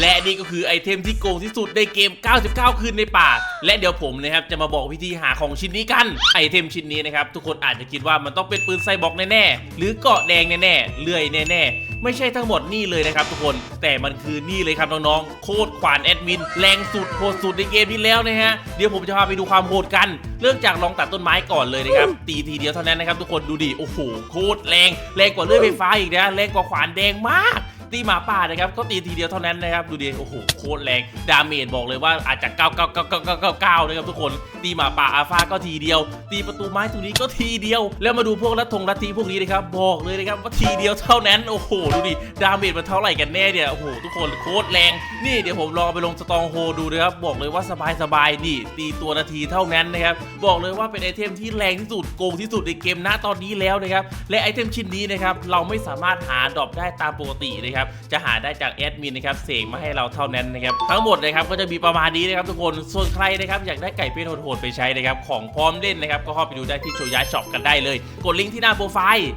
และนี่ก็คือไอเทมที่โกงที่สุดในเกม 99 คืนในป่า และเดี๋ยวผมนะครับจะมาบอกวิธีหาของชิ้นนี้กันไอเทมชิ้นนี้นะครับทุกคนอาจจะคิดว่ามันต้องเป็นปืนไซบอร์กแน่ๆหรือเกาะแดงแน่ๆเลื่อยแน่ๆไม่ใช่ทั้งหมดนี่เลยนะครับทุกคนแต่มันคือนี่เลยครับน้องๆโคตรขวานแอดมินแรงสุดโหดสุดในเกมที่แล้วนะฮะเดี๋ยวผมจะพาไปดูความโหดกัน เริ่มจากลองตัดต้นไม้ก่อนเลยนะครับตีทีเดียวเท่านั้นนะครับทุกคนดูดิโอ้โหโคตรแรงแรงกว่าเลื่อยไฟฟ้าอีกนะแรงกว่าขวานแดงมาก ตีหมาป่านะครับก็ตีทีเดียวเท่านั้นนะครับดูดิโอ้โหโคตรแรงดาเมจบอกเลยว่าอาจจะ9 9 9 9 9 9นะครับทุกคนตีหมาป่าอาฟาก็ทีเดียว ตีประตูไม้ตรงนี้ก็ทีเดียว แล้วมาดูพวกลัทงลัทธิพวกนี้นะครับบอกเลยนะครับว่าทีเดียวเท่านั้นโอ้โหดูดิดาเมจมันเท่าไหร่กันแน่เนี่ยโอ้โหทุกคนโคตรแรงนี่เดี๋ยวผมลองไปลงสตองโฮดูนะครับบอกเลยว่าสบายสบายๆนี่ตีตัวนาทีเท่านั้นนะครับบอกเลยว่าเป็นไอเทมที่แรงที่สุดโกงที่สุดในเกมณตอนนี้แล้วนะครับและไอเทมชิ้นนี้นะครับเราไม่สามารถหาดรอปได้ตามปกตินะครับจะหาได้จากแอดมินนะครับเสกมาให้เราเท่านั้นนะครับทั้งหมดนะครับก็จะมีประมาณนี้นะครับทุกคนส่วนใครนะครับอยากได้ไก่เป็นโหดๆไปใช้นะครับของพร้อมเล่นนะครับก็เข้าไปดูได้ที่โชยาช็อปกันได้เลย กดลิงก์ที่หน้าโปรไฟล์